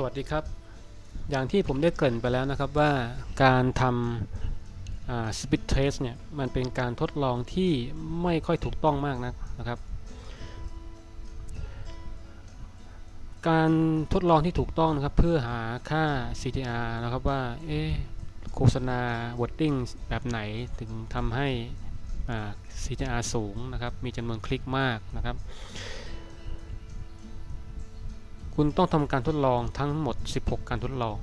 สวัสดีครับ อย่างที่ผมได้เกริ่นไปแล้วนะครับว่าการทำสปิ t เทสเนี่ยมันเป็นการทดลองที่ไม่ค่อยถูกต้องมากนักนะครับ การทดลองที่ถูกต้องนะครับเพื่อหาค่า CTR นะครับว่าเอ๊โฆษณา wording แบบไหนถึงทำให้ CTR สูงนะครับ มีจำนวนคลิกมากนะครับ คุณต้องทำการทดลองทั้งหมด 16 การทดลอง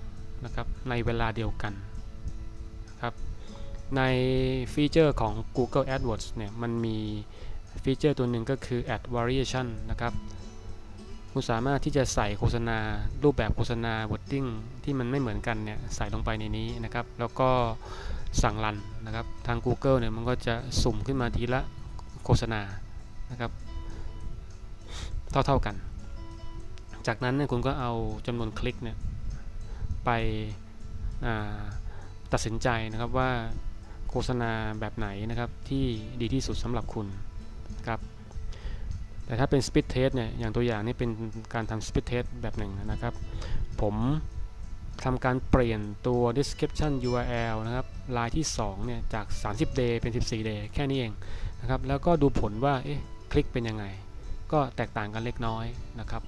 นะครับในเวลาเดียวกันนะครับในฟีเจอร์ของ Google AdWords เนี่ยมันมีฟีเจอร์ตัวหนึ่งก็คือ Add Variation นะครับคุณสามารถที่จะใส่โฆษณารูปแบบโฆษณา wording ที่มันไม่เหมือนกันเนี่ยใส่ลงไปในนี้นะครับ แล้วก็สั่งรันนะครับทาง Google เนี่ยมันก็จะสุ่มขึ้นมาทีละโฆษณานะครับ เท่าๆกัน จากนั้นเนี่ยคุณก็เอาจำนวนคลิกเนี่ยไปตัดสินใจนะครับว่าโฆษณาแบบไหนนะครับที่ดีที่สุดสำหรับคุณครับแต่ถ้าเป็น Speed Test เนี่ยอย่างตัวอย่างนี่เป็นการทำ Speed Test แบบหนึ่งนะครับ ผมทำการเปลี่ยนตัว description URL นะครับลายที่ 2 เนี่ย จาก 30 day เป็น 14 day แค่นี้เองนะครับ แล้วก็ดูผลว่า เอ๊ะ คลิกเป็นยังไง ก็แตกต่างกันเล็กน้อยนะครับ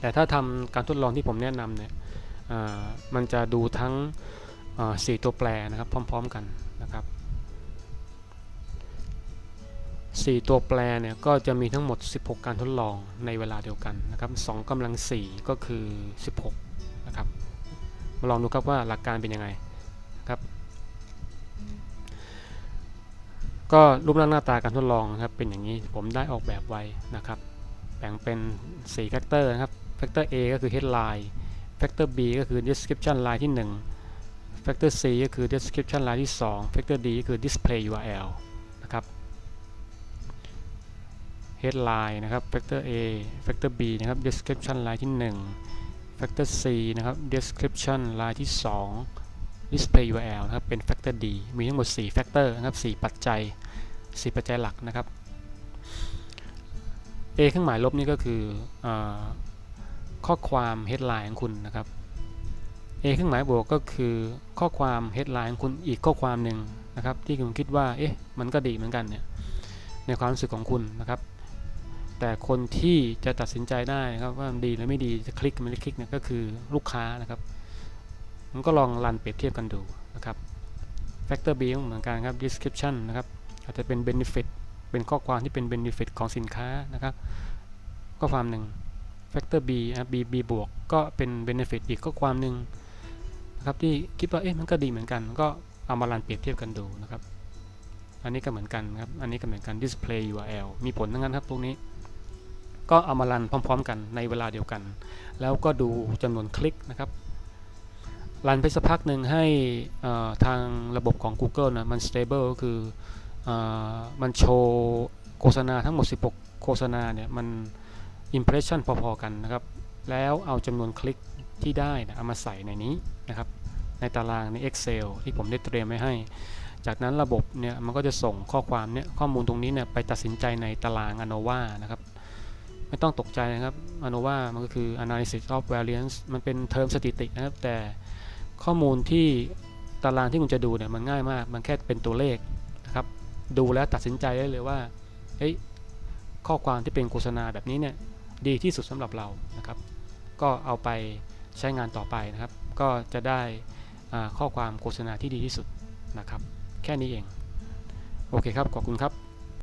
แต่ถ้าทำการทดลองที่ผมแนะนำเนี่ยมันจะดูทั้ง 4 ตัวแปรนะครับพร้อม ๆกันนะครับ 4 ตัวแปรเนี่ยก็จะมีทั้งหมด 16 การทดลองในเวลาเดียวกันนะครับ2กำลัง 4 ก็คือ 16 นะครับ มาลองดูครับว่าหลักการเป็นยังไงนะครับก็รูปร่างหน้าตาการทดลองนะครับเป็นอย่างนี้ผมได้ออกแบบไว้นะครับ แบ่งเป็น4แฟกเตอร์นะครับ แฟกเตอร์ A ก็คือ headline แฟกเตอร์ B ก็คือ description line ที่1แฟกเตอร์ C ก็คือ description line ที่2แฟกเตอร์ D ก็คือ display URL นะครับ headline นะครับ factor A factor B นะครับ description line ที่ 1 factor C นะครับ description line ที่ 2 display URL นะครับ เป็น factor D มีทั้งหมด 4 factor นะครับ 4 ปัจจัย 4 ปัจจัยหลักนะครับ A เครื่องหมายลบนี่ก็คืออ ข้อความ headline ของคุณนะครับ A เครื่องหมายบวกก็คือข้อความ headline ของคุณอีกข้อความหนึ่งนะครับ ที่คุณคิดว่าเอ๊ะมันก็ดีเหมือนกันเนี่ยในความรู้สึกของคุณนะครับ แต่คนที่จะตัดสินใจได้นะครับว่าดีหรือไม่ดีจะคลิกไม่ได้คลิกเนี่ยก็คือลูกค้านะครับมันก็ลองรันเปรียบเทียบกันดูนะครับ Factor B เหมือนกันครับ description นะครับอาจจะเป็น benefit เป็นข้อความที่เป็น benefit ของสินค้านะครับ ข้อความหนึ่ง Factor B B B บวกก็เป็น benefit อีกข้อความหนึ่งนะครับที่คิดว่าเอ๊ะมันก็ดีเหมือนกัน ก็เอามารันเปรียบเทียบกันดูนะครับ อันนี้ก็เหมือนกันครับ อันนี้ก็เหมือนกัน display URL มีผลทั้งนั้นครับพวกนี้ ก็เอามารันพร้อม ๆ กันในเวลาเดียวกัน แล้วก็ดูจำนวนคลิกนะครับรันไปสักพักหนึ่งให้ทางระบบของ Google นะมัน stable ก็คืออมันโชว์โฆษณาทั้งหมด 16 โฆษณาเนี่ยมัน impression พอๆกันนะครับ แล้วเอาจำนวนคลิกที่ได้นะเอามาใส่ในนี้นะครับ ในตารางใน Excel ที่ผมได้เตรียมไว้ให้ จากนั้นระบบเนี่ยมันก็จะส่งข้อความเนี่ยข้อมูลตรงนี้เนี่ยไปตัดสินใจในตาราง ANOVA นะครับ ไม่ต้องตกใจนะครับอนุว่ามันก็คือ analysis of variance มันเป็นเทอมสถิตินะครับ แต่ข้อมูลที่ตารางที่คุณจะดูเนี่ยมันง่ายมาก มันแค่เป็นตัวเลขนะครับ ดูแล้วตัดสินใจได้เลยว่าเฮ้ยข้อความที่เป็นโฆษณาแบบนี้เนี่ย ดีที่สุดสำหรับเรานะครับ ก็เอาไปใช้งานต่อไปนะครับ ก็จะได้ข้อความโฆษณาที่ดีที่สุดนะครับ แค่นี้เอง โอเคครับ ขอบคุณครับ